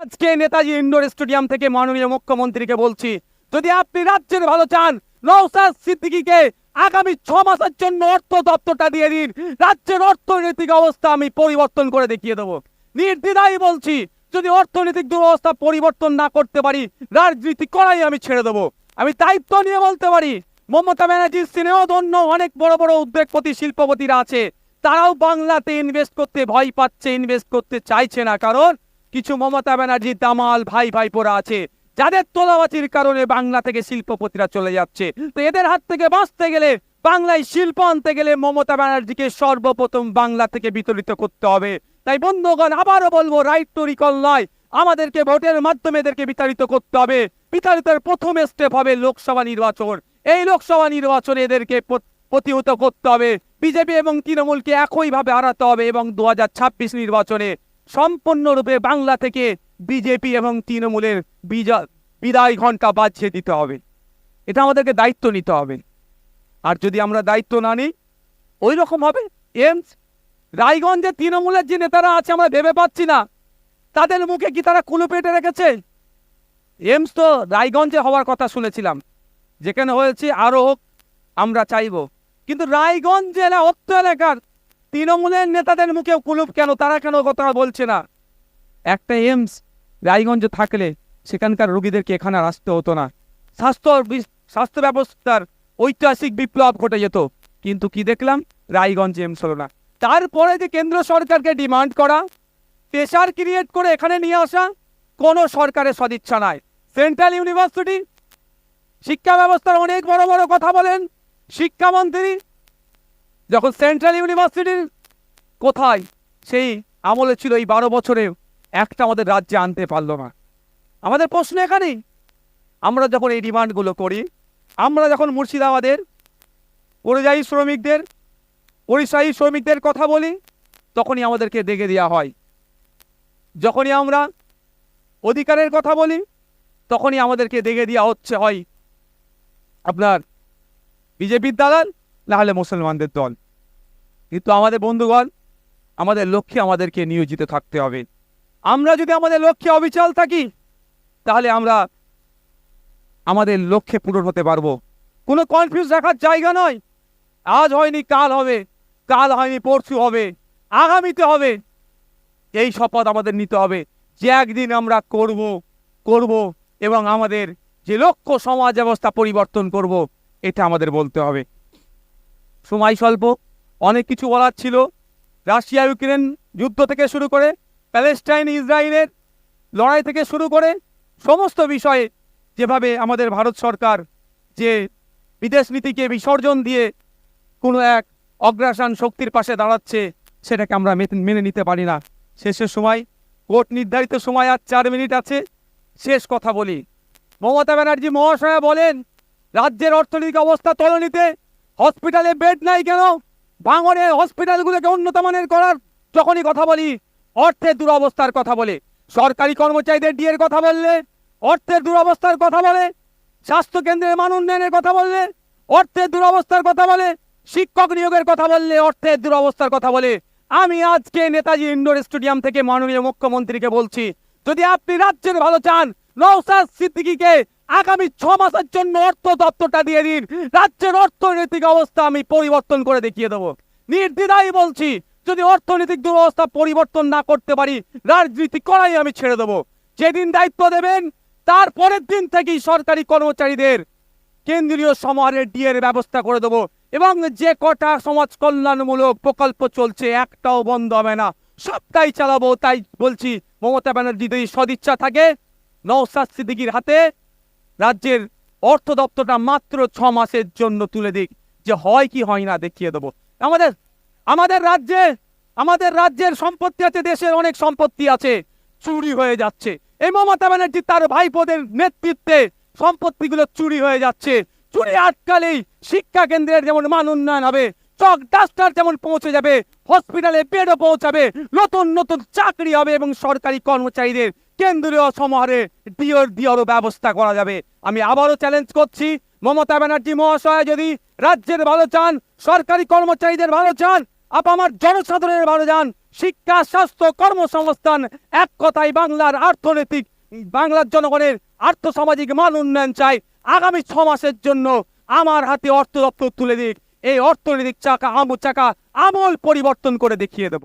আজকে Netaji indoor stadium থেকে মাননীয় মুখ্যমন্ত্রীকে বলছি, যদি আপনি রাজ্যের ভালো চান নৌসাদ সিদ্দিকিকে আগামী ছ মাসের জন্য অর্থ দপ্তরটা দিয়ে দিন। রাজ্যের অর্থনৈতিক অবস্থা আমি পরিবর্তন করে দেখিয়ে দেবো। নির্দ্বিধাই বলছি, যদি অর্থনৈতিক দুরবস্থা পরিবর্তন না করতে পারি, রাজনীতি করাই আমি ছেড়ে দেবো। আমি দায়িত্ব নিয়ে বলতে পারি, মমতা ব্যানার্জির স্নেহধন্য অনেক বড় বড় উদ্যোগপতি, শিল্পপতিরা আছে। তারাও বাংলাতে ইনভেস্ট করতে ভয় পাচ্ছে ইনভেস্ট করতে চাইছে না। কারণ কিছু মমতা ব্যানার্জি দামাল ভাই ভাই ভাইপোরা আছে, যাদের তোলাবাচির কারণে বাংলা থেকে শিল্পপতিরা চলে যাচ্ছে। তো এদের হাত থেকে বাঁচতে গেলে বাংলায় শিল্প আনতে গেলে মমতা ব্যানার্জিকে সর্বপ্রথম বাংলা থেকে বিতরিত করতে হবে। তাই বন্ধুগণ, আবারও বলব রাইট টু রিকল নয়, আমাদেরকে ভোটের মাধ্যমে এদেরকে বিতাড়িত করতে হবে। বিতাড়িতের প্রথম স্টেপ হবে লোকসভা নির্বাচন। এই লোকসভা নির্বাচনে এদেরকে প্র- প্রতিহত করতে হবে। বিজেপি এবং তৃণমূলকে একইভাবে হারাতে হবে এবং দু হাজার ছাব্বিশ নির্বাচনে সম্পূর্ণরূপে বাংলা থেকে বিজেপি এবং তৃণমূলের বিদায় ঘণ্টা বাজিয়ে দিতে হবে। এটা আমাদেরকে দায়িত্ব নিতে হবে। আর যদি আমরা দায়িত্ব না নিই ওই রকম হবে। এমস, রায়গঞ্জে তৃণমূলের যে নেতারা আছে, আমরা ভেবে পাচ্ছি না। তাদের মুখে কি তারা কুলো পেটে রেখেছে? এমস তো রায়গঞ্জে হওয়ার কথা শুনেছিলাম। যেখানে হয়েছে আরও হোক, আমরা চাইব। কিন্তু রায়গঞ্জ জেলা অত্য এলাকার তৃণমূলের নেতাদের মুখে কুলুপ কেন? তারা কেন কথা বলছে না? একটা এমস রায়গঞ্জে থাকলে সেখানকার রোগীদেরকে এখানে আসতে হতো না। স্বাস্থ্য স্বাস্থ্য ব্যবস্থার ঐতিহাসিক বিপ্লব ঘটে যেত। কিন্তু কি দেখলাম? রায়গঞ্জ এমস হলো না। তারপরে যে কেন্দ্র সরকারকে ডিমান্ড করা, প্রেশার ক্রিয়েট করে এখানে নিয়ে আসা, কোনো সরকারের সদিচ্ছা নাই। সেন্ট্রাল ইউনিভার্সিটি শিক্ষা ব্যবস্থার অনেক বড় বড় কথা বলেন। শিক্ষামন্ত্রী যখন সেন্ট্রাল ইউনিভার্সিটির কোথায়, সেই আমলে ছিল এই বারো বছরে একটা আমাদের রাজ্যে আনতে পারল না। আমাদের প্রশ্ন এখানেই, আমরা যখন এই ডিমান্ডগুলো করি, আমরা যখন মুর্শিদাবাদের পরিযায়ী শ্রমিকদের পরিযায়ী শ্রমিকদের কথা বলি, তখনই আমাদেরকে দেখে দেওয়া হয়। যখনই আমরা অধিকারের কথা বলি, তখনই আমাদেরকে দেখে দেওয়া হচ্ছে হয় আপনার বিজেপির দালাল না হলে মুসলমানদের দল। কিন্তু আমাদের বন্ধুগণ, আমাদের লক্ষ্যে আমাদেরকে নিয়োজিত থাকতে হবে। আমরা যদি আমাদের লক্ষ্যে অবিচল থাকি, তাহলে আমরা আমাদের লক্ষ্যে পূরণ হতে পারব। কোনো কনফিউজ রাখার জায়গা নয়। আজ হয়নি, কাল হবে। কাল হয়নি, পরশু হবে। আগামীতে হবে। এই শপথ আমাদের নিতে হবে যে একদিন আমরা করব করব এবং আমাদের যে লক্ষ্য সমাজ ব্যবস্থা পরিবর্তন করব, এটা আমাদের বলতে হবে। সময় স্বল্প। অনেক কিছু বলার ছিল। রাশিয়া, ইউক্রেন যুদ্ধ থেকে শুরু করে প্যালেস্টাইন ইসরায়েলের লড়াই থেকে শুরু করে সমস্ত বিষয়ে যেভাবে আমাদের ভারত সরকার যে বিদেশ নীতিকে বিসর্জন দিয়ে কোনো এক অগ্রাসন শক্তির পাশে দাঁড়াচ্ছে, সেটাকে আমরা মেনে- নিতে পারি না। শেষের সময়, কোর্ট নির্ধারিত সময় আর চার মিনিট আছে। শেষ কথা বলি। মমতা ব্যানার্জি মহাশয়া বলেন, রাজ্যের অর্থনৈতিক অবস্থা তলনিতে হসপিটালে বেড নাই কেন? ভাঙনের হসপিটালগুলোকে উন্নত মানের করার যখনই কথা বলি, অর্থের দুরবস্থার কথা বলে, সরকারি কর্মচারীদের ডিএর কথা বললে, অর্থের দুরবস্থার কথা বলে স্বাস্থ্য কেন্দ্রের মান উন্নয়নের কথা বললে, অর্থের দুরবস্থার কথা বলে, শিক্ষক নিয়োগের কথা বললে, অর্থের দুরবস্থার কথা বলে। আমি আজকে নেতাজি ইন্ডোর স্টেডিয়াম থেকে মাননীয় মুখ্যমন্ত্রীকে বলছি, যদি আপনি রাজ্যের ভালো চান নৌসাদ সিদ্দিকিকে আগামী ছ মাসের জন্য অর্থ দপ্তরটা দিয়ে দিন। রাজ্যের অর্থনৈতিক অবস্থা আমি পরিবর্তন করে দেখিয়ে দেবো। নির্দ্বিধাই বলছি, যদি অর্থনৈতিক দুরবস্থা পরিবর্তন না করতে পারি, রাজনীতি করাই আমি ছেড়ে দেবো। যেদিন দায়িত্ব দেবেন, তার পরের দিন থেকেই সরকারি কর্মচারীদের কেন্দ্রীয় সমাহারের ডিএর ব্যবস্থা করে দেবো এবং যে কটা সমাজ কল্যাণমূলক প্রকল্প চলছে, একটাও বন্ধ হবে না। সবটাই চালাবো, তাই বলছি, মমতা ব্যানার্জি যদি সদিচ্ছা থাকে নৌসাদ সিদ্দিকির হাতে রাজ্যের অর্থ দপ্তরটা মাত্র ছ মাসের জন্য তুলে দিক, যে হয় কি হয় না দেখিয়ে দেবো। আমাদের আমাদের রাজ্যে, আমাদের রাজ্যের সম্পত্তি আছে, দেশের অনেক সম্পত্তি আছে, চুরি হয়ে যাচ্ছে। এই মমতা ব্যানার্জি তার ভাইপোদের নেতৃত্বে সম্পত্তিগুলো চুরি হয়ে যাচ্ছে। চুরি আটকালেই শিক্ষা কেন্দ্রের যেমন মান উন্নয়ন হবে, চক ডাস্টার যেমন পৌঁছে যাবে, হসপিটালে বেডও পৌঁছাবে, নতুন নতুন চাকরি হবে এবং সরকারি কর্মচারীদের কেন্দ্রীয় সমাহারে ডিওর দিওরও ব্যবস্থা করা যাবে। আমি আবারও চ্যালেঞ্জ করছি, মমতা ব্যানার্জি মহাশয় যদি রাজ্যের ভালো চান, সরকারি কর্মচারীদের ভালো চান, আপ আমার জনসাধারণের ভালো চান শিক্ষা, স্বাস্থ্য, কর্মসংস্থান, এক কথায় বাংলার অর্থনৈতিক, বাংলার জনগণের আর্থ সামাজিক মান উন্নয়ন চাই। আগামী ছ মাসের জন্য আমার হাতে অর্থ দপ্তর তুলে দিক। এই অর্থনৈতিক চাকা, আমু চাকা আমল পরিবর্তন করে দেখিয়ে দেব।